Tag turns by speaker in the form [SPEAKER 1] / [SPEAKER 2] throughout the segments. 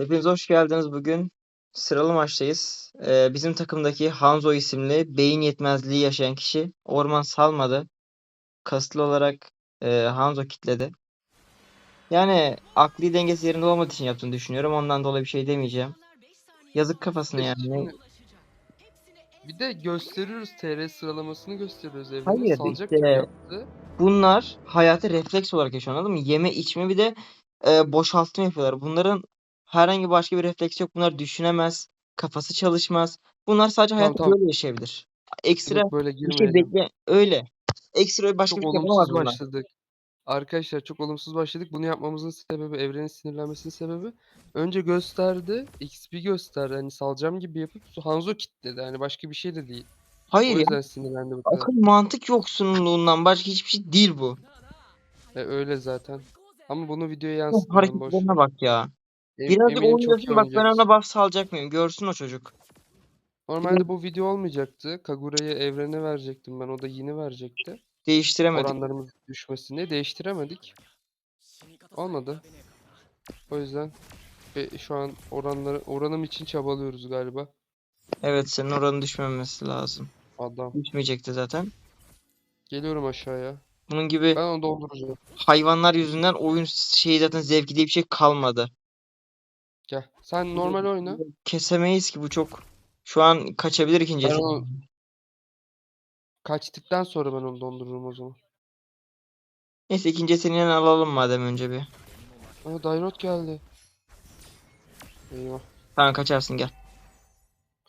[SPEAKER 1] Hepiniz hoş geldiniz. Bugün sıralı maçtayız. Ee, bizim takımdaki Hanzo isimli beyin yetmezliği yaşayan kişi orman salmadı. Kasıtlı olarak e, Hanzo kitledi. Yani akli dengesi yerinde olmadığı için yaptığını düşünüyorum. Ondan dolayı bir şey demeyeceğim. Yazık kafasına yani.
[SPEAKER 2] Bir de gösteriyoruz TR sıralamasını gösteriyoruz evreni.
[SPEAKER 1] Hayır,
[SPEAKER 2] Salacak
[SPEAKER 1] işte-. Bunlar hayatı refleks olarak yaşıyor anladın mı? Yeme içme bir de e, boşaltma yapıyorlar. Bunların herhangi başka bir refleksi yok. Bunlar düşünemez. Kafası çalışmaz. Bunlar sadece
[SPEAKER 2] Tamam,
[SPEAKER 1] hayatı
[SPEAKER 2] tamam.
[SPEAKER 1] böyle yaşayabilir. Ekstra
[SPEAKER 2] Yok böyle
[SPEAKER 1] bir şey
[SPEAKER 2] girmeyelim.
[SPEAKER 1] bekle öyle. Ekstra başka
[SPEAKER 2] Çok
[SPEAKER 1] bir şey yapamaz
[SPEAKER 2] olumsuz
[SPEAKER 1] bunlar.
[SPEAKER 2] başladık. Arkadaşlar çok olumsuz başladık. Bunu yapmamızın sebebi, evrenin sinirlenmesinin sebebi önce gösterdi, XP gösterdi. Hani salacağım gibi yapıp Hanzo kitledi. Hani başka bir şey de değil. O
[SPEAKER 1] Hayır ya.
[SPEAKER 2] yüzden sinirlendi bu kadar.
[SPEAKER 1] Akıl mantık yoksunluğundan başka hiçbir şey değil bu.
[SPEAKER 2] E, öyle zaten. Ama bunu videoya yansıtmayalım boş
[SPEAKER 1] hareketlerine bak ya.
[SPEAKER 2] Em-
[SPEAKER 1] Birazcık
[SPEAKER 2] eminim
[SPEAKER 1] oyun
[SPEAKER 2] çok
[SPEAKER 1] görsün bak ben ona buff salacak mıyım? Görsün o çocuk.
[SPEAKER 2] Normalde bu video olmayacaktı. Kagura'yı evrene verecektim ben. O da yeni verecekti.
[SPEAKER 1] Değiştiremedik.
[SPEAKER 2] Oranlarımız düşmesini değiştiremedik. Olmadı. O yüzden e, şu an oranları oranım için çabalıyoruz galiba.
[SPEAKER 1] Evet senin oranın düşmemesi lazım.
[SPEAKER 2] Adam.
[SPEAKER 1] Düşmeyecekti zaten.
[SPEAKER 2] Geliyorum aşağıya.
[SPEAKER 1] Bunun gibi
[SPEAKER 2] Ben onu dolduracağım.
[SPEAKER 1] hayvanlar yüzünden oyun şeyi zaten zevki diye bir şey kalmadı.
[SPEAKER 2] Sen normal oyna.
[SPEAKER 1] Kesemeyiz ki bu çok. Şu an kaçabilir ikinci
[SPEAKER 2] Ben onu kaçtıktan sonra ben onu dondururum o zaman.
[SPEAKER 1] Neyse ikinci setini alalım madem önce bir.
[SPEAKER 2] Aa Dairot geldi. Eyvah.
[SPEAKER 1] Tamam kaçarsın gel.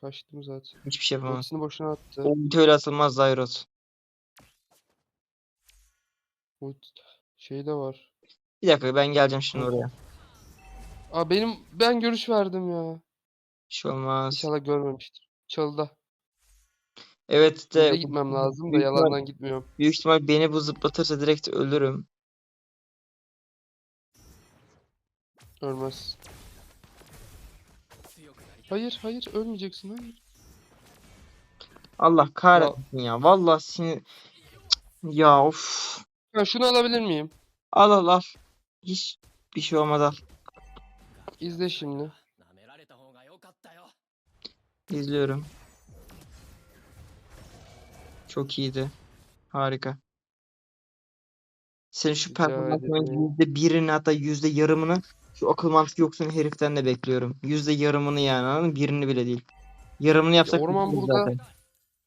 [SPEAKER 2] Kaçtım zaten.
[SPEAKER 1] Hiçbir şey yapamaz.
[SPEAKER 2] Ultisini boşuna attı.
[SPEAKER 1] O ulti öyle atılmaz Zyrot.
[SPEAKER 2] Ult şey de var.
[SPEAKER 1] Bir dakika ben geleceğim şimdi oraya.
[SPEAKER 2] Aa benim ben görüş verdim ya.
[SPEAKER 1] Bir şey olmaz.
[SPEAKER 2] İnşallah görmemiştir. Çalıda.
[SPEAKER 1] Evet de
[SPEAKER 2] gitmem lazım da
[SPEAKER 1] büyük ihtimal-
[SPEAKER 2] yalandan gitmiyorum.
[SPEAKER 1] büyük ihtimal beni bu zıplatırsa direkt ölürüm.
[SPEAKER 2] Ölmez. Hayır hayır ölmeyeceksin hayır.
[SPEAKER 1] Allah kahretsin ya. Vallahi sinir... Ya of.
[SPEAKER 2] Ha, şunu alabilir miyim?
[SPEAKER 1] Al al al. Hiç bir şey olmadı al.
[SPEAKER 2] İzle şimdi.
[SPEAKER 1] İzliyorum. Çok iyiydi. Harika. Senin şu performansının yüzde birini hatta yüzde yarımını şu akıl mantık yoksun heriften de bekliyorum. Yüzde yarımını yani anladın mı? Birini bile değil. Yarımını yapsak
[SPEAKER 2] orman
[SPEAKER 1] kurtuluruz
[SPEAKER 2] burada
[SPEAKER 1] zaten.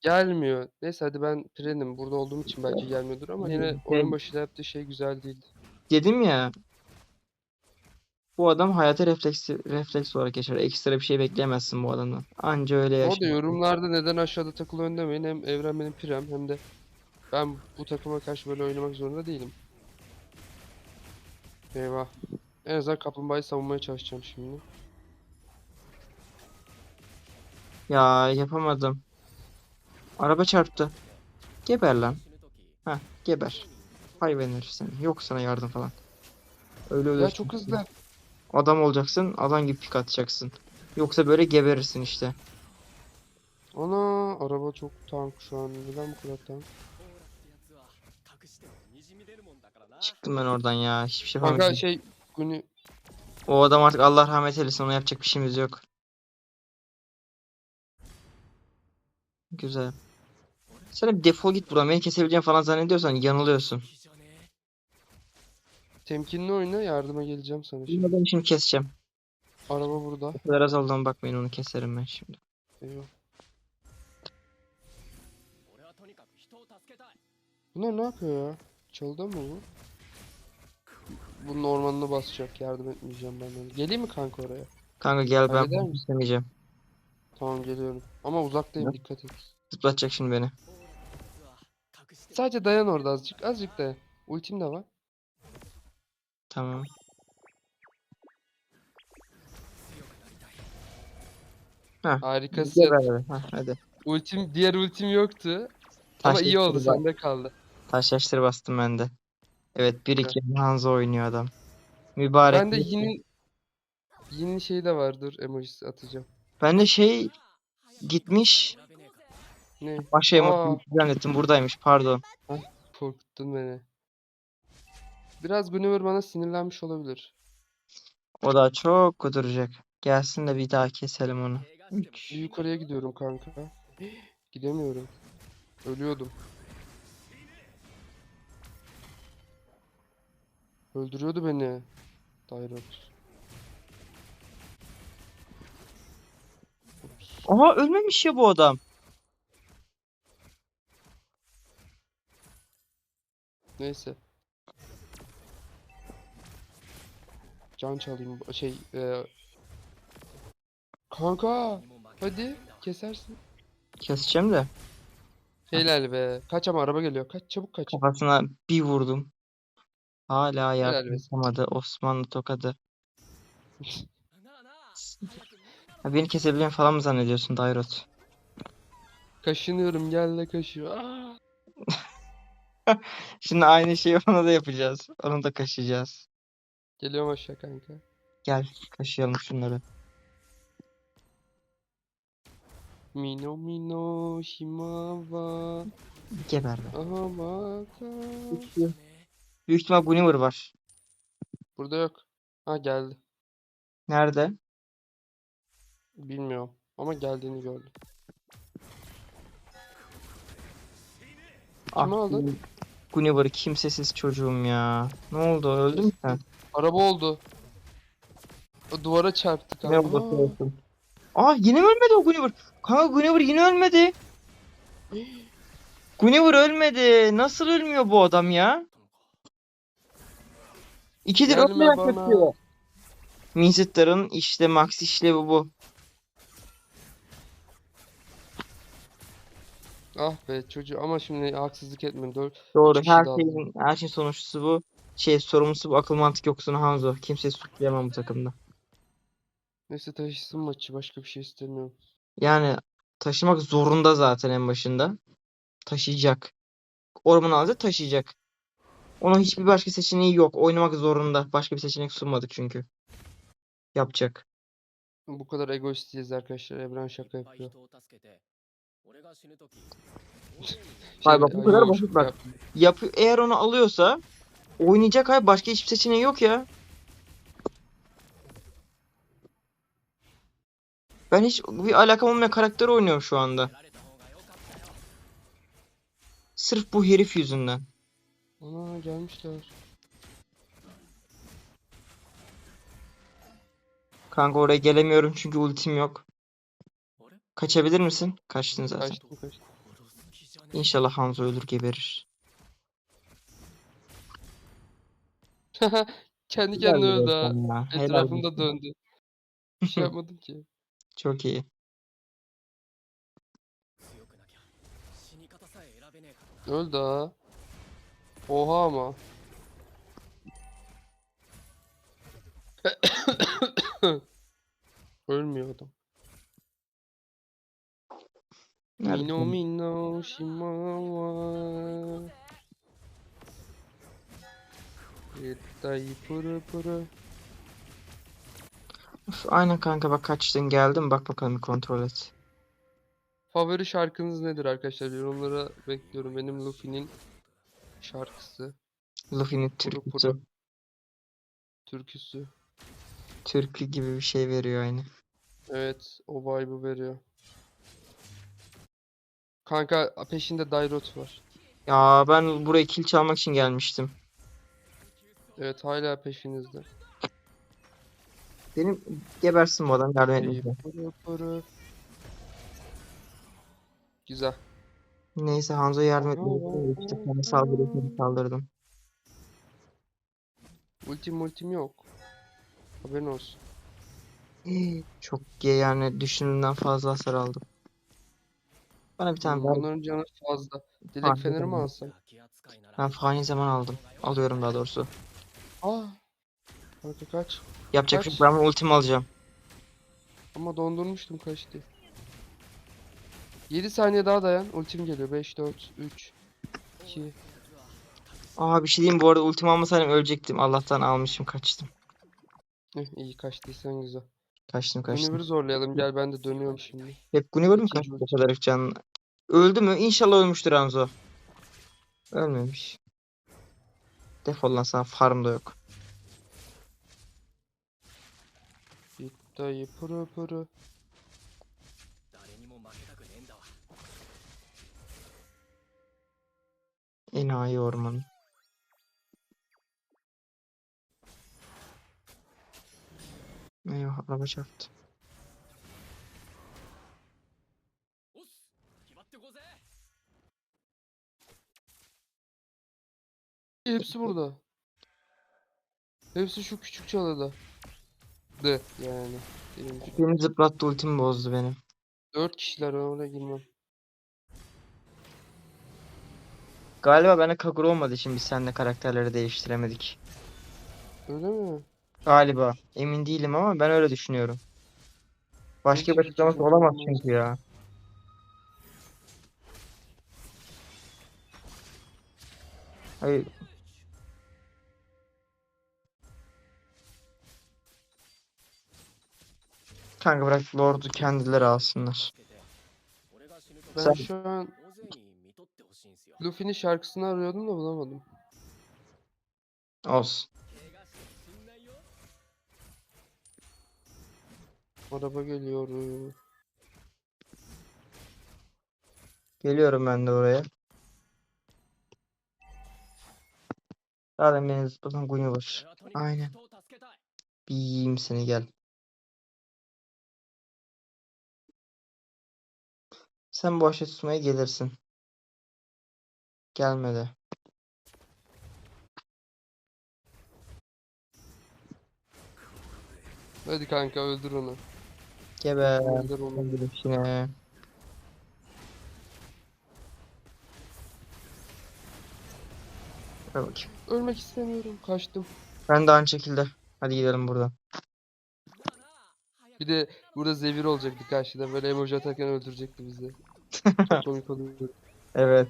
[SPEAKER 2] Gelmiyor. Neyse hadi ben Prenim. Burada olduğum için belki gelmiyordur ama yine oyun başında yaptığı şey güzel değildi.
[SPEAKER 1] Dedim ya. Bu adam hayata refleksi, refleks olarak yaşar. Ekstra bir şey bekleyemezsin bu adamdan. Anca öyle yaşar.
[SPEAKER 2] yorumlarda neden aşağıda takılıyorsun demeyin. Hem Evren benim Prem hem de ben bu takıma karşı böyle oynamak zorunda değilim. Eyvah. En azından kaplumbağayı savunmaya çalışacağım şimdi.
[SPEAKER 1] Ya yapamadım. Araba çarptı. Geber lan. Heh geber. Hayvan herif seni. Yok sana yardım falan. Öyle
[SPEAKER 2] Ya
[SPEAKER 1] ölürsün.
[SPEAKER 2] çok hızlı.
[SPEAKER 1] Adam olacaksın, adam gibi pik atacaksın. Yoksa böyle geberirsin işte.
[SPEAKER 2] Ana araba çok tank şu an. Neden bu kadar tank?
[SPEAKER 1] Çıktım ben oradan ya. Hiçbir şey
[SPEAKER 2] Kanka
[SPEAKER 1] yapamadım.
[SPEAKER 2] şey Guni
[SPEAKER 1] O adam artık Allah rahmet eylesin. Ona yapacak bir şeyimiz yok. Güzel. Sen bir defol git buradan. Beni kesebileceğini falan zannediyorsan yanılıyorsun.
[SPEAKER 2] Temkinli oyna yardıma geleceğim sana şimdi.
[SPEAKER 1] Ben şimdi keseceğim.
[SPEAKER 2] Araba burada.
[SPEAKER 1] O kadar az olduğuna bakmayın onu keserim ben şimdi.
[SPEAKER 2] Eyvah. Bunlar ne yapıyor ya? Çaldı mı bu? Bunun ormanına basacak. Yardım etmeyeceğim ben ona. Geleyim mi kanka oraya?
[SPEAKER 1] Kanka gel ben
[SPEAKER 2] Halleder
[SPEAKER 1] bunu
[SPEAKER 2] misin?
[SPEAKER 1] istemeyeceğim.
[SPEAKER 2] Tamam geliyorum. Ama uzaktayım dikkat et.
[SPEAKER 1] Zıplatacak şimdi beni.
[SPEAKER 2] Sadece dayan orada azıcık. Azıcık dayan. Ultim de var.
[SPEAKER 1] Tamam.
[SPEAKER 2] Harikasın.
[SPEAKER 1] Geber hadi. Heh, hadi.
[SPEAKER 2] Ultim, diğer ultim yoktu. Ama iyi oldu
[SPEAKER 1] ba-
[SPEAKER 2] sende kaldı.
[SPEAKER 1] Taş yaşları bastım ben de. Evet 1-2 Hanzo oynuyor adam. Mübarek.
[SPEAKER 2] Ben de yeni yeni şey de vardır emojisi atacağım.
[SPEAKER 1] Ben de şey gitmiş.
[SPEAKER 2] Ne?
[SPEAKER 1] Başka
[SPEAKER 2] Aa.
[SPEAKER 1] emoji zannettim buradaymış pardon.
[SPEAKER 2] Korkuttun beni. Biraz Guinevere bana sinirlenmiş olabilir.
[SPEAKER 1] O da çok kuduracak. Gelsin de bir daha keselim onu.
[SPEAKER 2] Yukarıya gidiyorum kanka. Gidemiyorum. Ölüyordum. Öldürüyordu beni. Ups.
[SPEAKER 1] Aha ölmemiş ya bu adam.
[SPEAKER 2] Neyse. Can çalayım. Şey, e... Kanka, hadi kesersin.
[SPEAKER 1] Keseceğim de.
[SPEAKER 2] Helal be. Kaç ama araba geliyor. Kaç çabuk kaç.
[SPEAKER 1] Kafasına bir vurdum. Hala yapamadı. Osmanlı tokadı. Ya beni kesebileceğini falan mı zannediyorsun Dairot?
[SPEAKER 2] Kaşınıyorum gel de kaşıyor.
[SPEAKER 1] Şimdi aynı şeyi ona da yapacağız. Onu da kaşıyacağız.
[SPEAKER 2] Geliyorum aşağı kanka.
[SPEAKER 1] Gel kaşıyalım şunları.
[SPEAKER 2] Mino mino shimawa
[SPEAKER 1] Geber be.
[SPEAKER 2] ahamaka.
[SPEAKER 1] Büyük ihtimal Gunniver var.
[SPEAKER 2] Burada yok. Ha geldi.
[SPEAKER 1] Nerede?
[SPEAKER 2] Bilmiyorum. Ama geldiğini gördüm.
[SPEAKER 1] Ah,
[SPEAKER 2] Kimi aldın?
[SPEAKER 1] bu Gunniver kimsesiz çocuğum ya. Ne oldu? Öldün mü sen?
[SPEAKER 2] Araba oldu. O duvara çarptı
[SPEAKER 1] Ne
[SPEAKER 2] kanka.
[SPEAKER 1] oldu?
[SPEAKER 2] Aa,
[SPEAKER 1] olsun. Aa yine mi ölmedi o Gunniver? Kanka Gunniver yine ölmedi. Gunniver ölmedi. Nasıl ölmüyor bu adam ya? İkidir
[SPEAKER 2] Gelme bana.
[SPEAKER 1] kaçıyor. Minsitter'ın işte max işlevi bu.
[SPEAKER 2] Ah be çocuğu ama şimdi haksızlık etmeyin. Dört,
[SPEAKER 1] Doğru. Her şeyin, her şeyin sonuçlusu bu. Şey sorumlusu bu akıl mantık yoksunu Hanzo. Kimseyi suçlayamam bu takımda.
[SPEAKER 2] Neyse taşısın maçı. Başka bir şey istemiyorum.
[SPEAKER 1] Yani taşımak zorunda zaten en başında. Taşıyacak. Orman alacak taşıyacak. Onun hiçbir başka seçeneği yok. Oynamak zorunda. Başka bir seçenek sunmadık çünkü. Yapacak.
[SPEAKER 2] Bu kadar egoist değiliz arkadaşlar. Evren şaka yapıyor.
[SPEAKER 1] Hayır bak bu kadar basit bak. Yapı eğer onu alıyorsa oynayacak hayır başka hiçbir seçeneği yok ya. Ben hiç bir alakam olmayan karakter oynuyorum şu anda. Sırf bu herif yüzünden.
[SPEAKER 2] Ana gelmişler.
[SPEAKER 1] Kanka oraya gelemiyorum çünkü ultim yok. Kaçabilir misin? Kaçtın zaten.
[SPEAKER 2] Kaçtım kaçtım.
[SPEAKER 1] İnşallah Hanzo ölür geberir.
[SPEAKER 2] Kendi kendine öldü ha.
[SPEAKER 1] ya. Helal olsun.
[SPEAKER 2] döndü. Bir şey yapmadım ki.
[SPEAKER 1] Çok iyi.
[SPEAKER 2] Öldü ha. Oha ama. Ölmüyor adam. Mino
[SPEAKER 1] Neredesin?
[SPEAKER 2] mino shimawa. Puru.
[SPEAKER 1] Üf, Aynen kanka bak kaçtın geldin bak bakalım bir kontrol et.
[SPEAKER 2] Favori şarkınız nedir arkadaşlar? Yorumlara bekliyorum. Benim Luffy'nin şarkısı,
[SPEAKER 1] Luffy'nin türküsü.
[SPEAKER 2] türküsü.
[SPEAKER 1] Türkü gibi bir şey veriyor aynı.
[SPEAKER 2] Evet, o vibe'ı veriyor. Kanka peşinde Dairot var.
[SPEAKER 1] Ya ben buraya kill çalmak için gelmiştim.
[SPEAKER 2] Evet, hala peşinizde.
[SPEAKER 1] Benim gebersin bu adam yardım etmeyeceğim.
[SPEAKER 2] puru. Güzel.
[SPEAKER 1] Neyse Hanzo yardım etmeyecek. İşte sana saldırıyorsun saldırdım.
[SPEAKER 2] Ultim ultim yok. Haberin olsun.
[SPEAKER 1] Çok ge- yani düşündüğümden fazla hasar aldım. Bana bir tane ver.
[SPEAKER 2] Onların canı fazla. Dilek
[SPEAKER 1] Fark
[SPEAKER 2] feneri mi alsam?
[SPEAKER 1] Ben fani zaman aldım. Alıyorum daha doğrusu.
[SPEAKER 2] Aa. Kanka kaç.
[SPEAKER 1] Yapacak bir
[SPEAKER 2] Kaç?
[SPEAKER 1] şey yok. Ben bunu ultimi alacağım.
[SPEAKER 2] Ama dondurmuştum kaçtı. 7 saniye daha dayan. Ultim geliyor. 5, 4, 3, 2.
[SPEAKER 1] Aa bir şey diyeyim bu arada ultimi almasaydım ölecektim. Allah'tan almışım kaçtım.
[SPEAKER 2] Eh, iyi kaçtıysan güzel.
[SPEAKER 1] Kaçtım kaçtım.
[SPEAKER 2] Univer'ı zorlayalım. Gel ben de dönüyorum şimdi.
[SPEAKER 1] Hep Gunniver mi kaçtı
[SPEAKER 2] ulti.
[SPEAKER 1] kadar canlı? Öldü mü? İnşallah ölmüştür Hanzo. Ölmemiş. Defol lan sana farm da yok.
[SPEAKER 2] Dayı pırı pırı.
[SPEAKER 1] Enayi ormanı. Eyvah araba çarptı.
[SPEAKER 2] Hepsi burada. Hepsi şu küçük çalıda. De yani. Diyelim ki.
[SPEAKER 1] Beni zıplattı ultimi bozdu benim.
[SPEAKER 2] Dört kişiler ben oraya girmem.
[SPEAKER 1] Galiba bende Kagura olmadığı için biz seninle karakterleri değiştiremedik.
[SPEAKER 2] Öyle mi?
[SPEAKER 1] Galiba. Emin değilim ama ben öyle düşünüyorum. Başka bir açıklaması olamaz çünkü ya. Hayır. Kanka bırak Lord'u kendileri alsınlar.
[SPEAKER 2] Ben
[SPEAKER 1] Sen...
[SPEAKER 2] şu an Luffy'nin şarkısını arıyordum da bulamadım.
[SPEAKER 1] Olsun.
[SPEAKER 2] Araba geliyor.
[SPEAKER 1] Geliyorum ben de oraya. Zaten beni zıplatan
[SPEAKER 3] Guni
[SPEAKER 1] var. Aynen. Bir yiyeyim seni gel. Sen bu aşı tutmaya gelirsin. Gelmedi.
[SPEAKER 2] Hadi kanka öldür onu.
[SPEAKER 1] Geber.
[SPEAKER 2] Öldür onu.
[SPEAKER 1] Öldür işine. Ver.
[SPEAKER 2] Ölmek istemiyorum. Kaçtım.
[SPEAKER 1] Ben de aynı şekilde. Hadi gidelim buradan.
[SPEAKER 2] Bir de burada zevir olacaktı karşıda. Böyle emoji atarken öldürecekti bizi. Komik oluyordu.
[SPEAKER 1] Evet.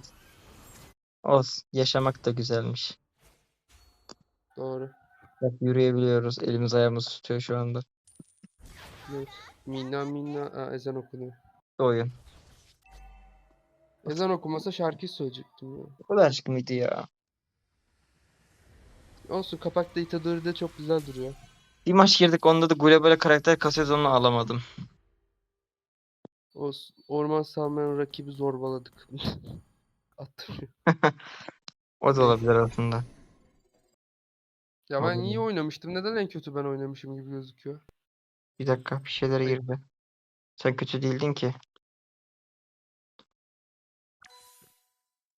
[SPEAKER 1] Olsun. Yaşamak da güzelmiş.
[SPEAKER 2] Doğru.
[SPEAKER 1] Bak yürüyebiliyoruz. Elimiz ayağımız tutuyor şu anda.
[SPEAKER 2] Evet. Minna minna. Aa, ezan okunuyor.
[SPEAKER 1] Oyun.
[SPEAKER 2] Ezan okumasa şarkıyı söyleyecektim ya.
[SPEAKER 1] Bu kadar aşk mıydı ya?
[SPEAKER 2] Olsun kapakta Itadori de çok güzel duruyor.
[SPEAKER 1] Bir maç girdik onda da global karakter kasıyoruz onu alamadım.
[SPEAKER 2] Olsun. Orman salmayan rakibi zorbaladık. Attırıyor.
[SPEAKER 1] O da olabilir aslında.
[SPEAKER 2] Ya ben iyi
[SPEAKER 1] Olabilir.
[SPEAKER 2] oynamıştım. Neden en kötü ben oynamışım gibi gözüküyor?
[SPEAKER 1] Bir dakika bir şeyler girdi. Sen kötü değildin ki.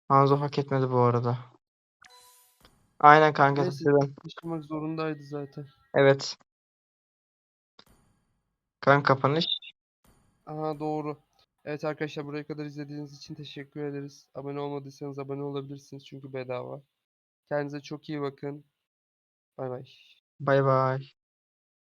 [SPEAKER 1] Hanzo hak etmedi bu arada. Aynen kanka
[SPEAKER 2] Neyse. zorundaydı zaten.
[SPEAKER 1] Evet. Kanka kapanış.
[SPEAKER 2] Aha doğru. Evet arkadaşlar buraya kadar izlediğiniz için teşekkür ederiz. Abone olmadıysanız abone olabilirsiniz çünkü bedava. Kendinize çok iyi bakın. Bay bay.
[SPEAKER 1] Bay bay.